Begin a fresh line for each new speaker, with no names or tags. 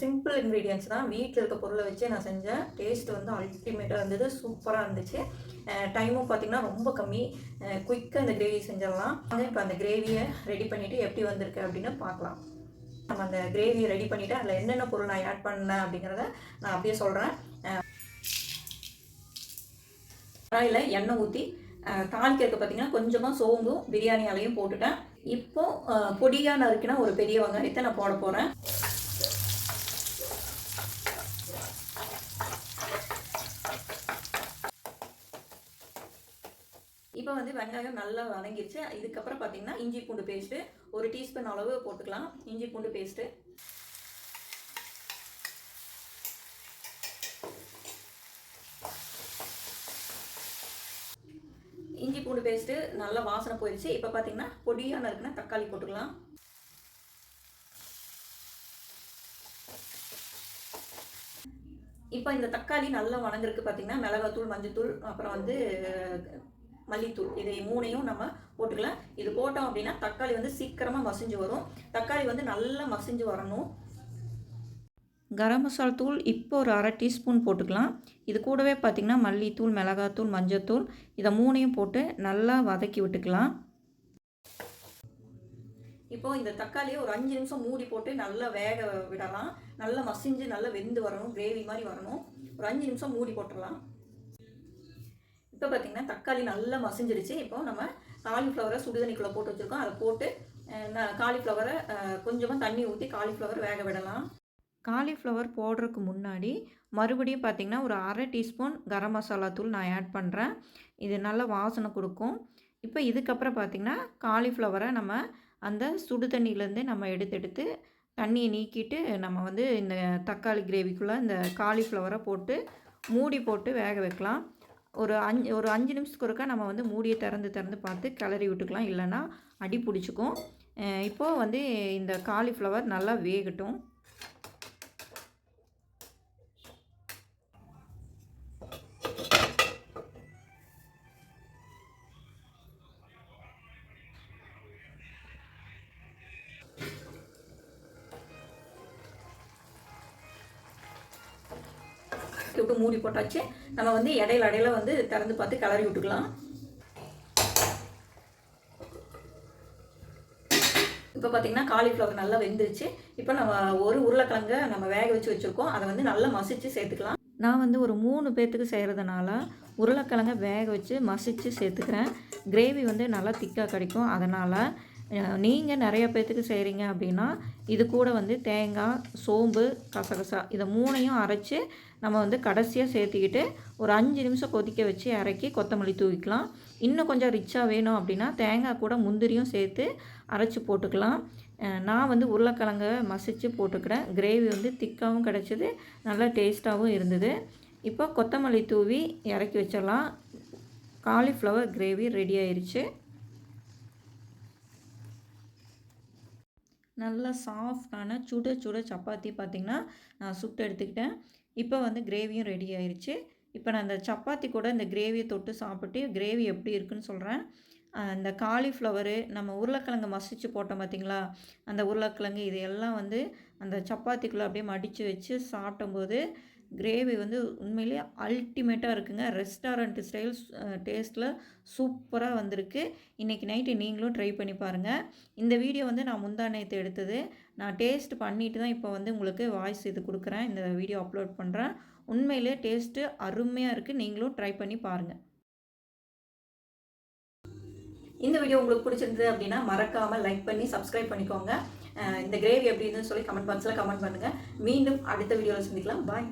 Simple ingredients தான் வீட்டில் இருக்க பொருளை வச்சு நான் செஞ்சேன். டேஸ்ட் வந்து அல்டிமேட்டாக இருந்தது சூப்பராக இருந்துச்சு. டைமும் பார்த்திங்கன்னா ரொம்ப கம்மி. குயிக்காக அந்த கிரேவி செஞ்சிடலாம். இப்போ அந்த கிரேவியை ரெடி பண்ணிவிட்டு எப்படி வந்திருக்கு அப்படின்னு பார்க்கலாம். நம்ம அந்த கிரேவியை ரெடி பண்ணிவிட்டு அதில் என்னென்ன பொருள் நான் ஆட் பண்ணேன் அப்படிங்கிறத நான் அப்படியே சொல்கிறேன் கடாயில் எண்ணெய் ஊற்றி தாளிக்கிறதுக்கு பார்த்தீங்கன்னா கொஞ்சமாக சோம்பும் பிரியாணி அலையும் போட்டுட்டேன். இப்போ பொடியாக நறுக்கினா ஒரு பெரிய வெங்காயத்தை நான் போட போகிறேன் இப்போ வந்து வெங்காயம் நல்லா வதங்கிருச்சு. இதுக்கப்புறம் பார்த்தீங்கன்னா இஞ்சி பூண்டு பேஸ்ட்டு ஒரு டீஸ்பூன் அளவு போட்டுக்கலாம். இஞ்சி பூண்டு பேஸ்ட்டு இஞ்சி பூண்டு பேஸ்ட்டு நல்லா வாசனை போயிடுச்சு இப்போ பார்த்தீங்கன்னா பொடியான இருக்குன்னா தக்காளி போட்டுக்கலாம். இப்போ இந்த தக்காளி நல்லா வணங்குறதுக்கு பார்த்தீங்கன்னா மிளகாத்தூள் மஞ்சத்தூள் அப்புறம் வந்து மல்லித்தூள். இதை மூணையும் நம்ம போட்டுக்கலாம். இது போட்டோம் அப்படின்னா தக்காளி வந்து சீக்கிரமாக மசிஞ்சு வரும். தக்காளி வந்து நல்லா மசிஞ்சு வரணும். கரம் மசாலா தூள் இப்போ ஒரு அரை டீஸ்பூன் போட்டுக்கலாம். இது கூடவே பார்த்திங்கன்னா மல்லித்தூள் மிளகாத்தூள் மஞ்சத்தூள் இதை மூணையும் போட்டு நல்லா வதக்கி விட்டுக்கலாம். இப்போ இந்த தக்காளியை ஒரு அஞ்சு நிமிஷம் மூடி போட்டு நல்லா வேக விடலாம். நல்லா மசிஞ்சு நல்லா வெந்து வரணும். கிரேவி மாதிரி வரணும். ஒரு அஞ்சு நிமிஷம் மூடி போட்டுடலாம். இப்போ பார்த்தீங்கன்னா தக்காளி நல்லா மசிஞ்சிருச்சு. இப்போ நம்ம காலிஃப்ளவரை சுடுதண்ணிக்குள்ளே போட்டு வச்சுருக்கோம். அதை போட்டு காலிஃப்ளவரை கொஞ்சமாக தண்ணி ஊற்றி காலிஃப்ளவர் வேக விடலாம். காலிஃப்ளவர் போடுறதுக்கு முன்னாடி மறுபடியும் பார்த்திங்கன்னா ஒரு அரை டீஸ்பூன் கரம் மசாலா தூள் நான் ஆட் பண்ணுறேன் இது நல்ல வாசனை கொடுக்கும். இப்போ இதுக்கப்புறம் பார்த்திங்கன்னா காலிஃப்ளவரை நம்ம அந்த சுடு தண்ணியிலேருந்து நம்ம எடுத்து எடுத்து தண்ணியை நீக்கிட்டு நம்ம வந்து இந்த தக்காளி கிரேவிக்குள்ளே இந்த காலிஃப்ளவரை போட்டு மூடி போட்டு வேக வைக்கலாம். ஒரு அஞ்சு ஒரு அஞ்சு நிமிஷத்துக்கு ஒருக்கா நம்ம வந்து மூடியை திறந்து திறந்து பார்த்து கிளறி விட்டுக்கலாம். இல்லைன்னா அடி பிடிச்சிக்கும். இப்போது வந்து இந்த காலிஃப்ளவர் நல்லா வேகட்டும். விட்டு மூடி போட்டாச்சு. நம்ம வந்து இடையில இடையில வந்து திறந்து பார்த்து கிளறி விட்டுக்கலாம். இப்போ பார்த்தீங்கன்னா காலிஃப்ளவர் நல்லா வெந்துருச்சு. இப்போ நம்ம ஒரு உருளைக்கிழங்க நம்ம வேக வச்சு வச்சுருக்கோம். அதை வந்து நல்லா மசிச்சு சேர்த்துக்கலாம். நான் வந்து ஒரு மூணு பேர்த்துக்கு செய்கிறதுனால உருளைக்கிழங்க வேக வச்சு மசிச்சு சேர்த்துக்கிறேன். கிரேவி வந்து நல்லா திக்காக கிடைக்கும். அதனால் நீங்கள் நிறைய பேர்த்துக்கு செய்கிறீங்க அப்படின்னா இது கூட வந்து தேங்காய் சோம்பு கசகசா இதை மூணையும் அரைச்சி நம்ம வந்து கடைசியாக சேர்த்துக்கிட்டு ஒரு அஞ்சு நிமிஷம் கொதிக்க வச்சு இறக்கி கொத்தமல்லி தூவிக்கலாம். இன்னும் கொஞ்சம் ரிச்சாக வேணும் அப்படின்னா தேங்காய் கூட முந்திரியும் சேர்த்து அரைச்சி போட்டுக்கலாம். நான் வந்து உருளைக்கிழங்க மசித்து போட்டுக்கிறேன். கிரேவி வந்து திக்காகவும் கிடச்சிது நல்லா டேஸ்ட்டாகவும் இருந்தது. இப்போ கொத்தமல்லி தூவி இறக்கி வச்சிடலாம். காலிஃப்ளவர் கிரேவி ரெடி ஆயிடுச்சு நல்லா சாஃப்டான சுட சுட சப்பாத்தி பார்த்திங்கன்னா நான் சுட்டு எடுத்துக்கிட்டேன். இப்போ வந்து கிரேவியும் ரெடி ஆயிடுச்சு இப்போ நான் அந்த சப்பாத்தி கூட இந்த கிரேவியை தொட்டு சாப்பிட்டு கிரேவி எப்படி இருக்குன்னு சொல்கிறேன் இந்த காலிஃப்ளவரு நம்ம உருளைக்கிழங்கு மசிச்சு போட்டோம் பார்த்திங்களா அந்த உருளைக்கிழங்கு இது எல்லாம் வந்து அந்த சப்பாத்திக்குள்ளே அப்படியே மடித்து வச்சு சாப்பிடும்போது கிரேவி வந்து உண்மையிலேயே அல்டிமேட்டாக இருக்குங்க. ரெஸ்டாரண்ட் ஸ்டைல் டேஸ்ட்டில் சூப்பராக வந்திருக்கு. இன்றைக்கி நைட்டு நீங்களும் ட்ரை பண்ணி பாருங்கள் இந்த வீடியோ வந்து நான் முந்தா நேற்று எடுத்தது. நான் டேஸ்ட் பண்ணிட்டு தான் இப்போ வந்து உங்களுக்கு வாய்ஸ் இது கொடுக்குறேன். இந்த வீடியோ அப்லோட் பண்ணுறேன் உண்மையிலே டேஸ்ட்டு அருமையாக இருக்குது நீங்களும் ட்ரை பண்ணி பாருங்கள் இந்த வீடியோ உங்களுக்கு பிடிச்சிருந்தது அப்படின்னா மறக்காமல் லைக் பண்ணி சப்ஸ்கிரைப் பண்ணிக்கோங்க. இந்த கிரேவி எப்படின்னு சொல்லி கமெண்ட் பாக்ஸில் கமெண்ட் பண்ணுங்கள் மீண்டும் அடுத்த வீடியோவில் சந்திக்கலாம். பாய்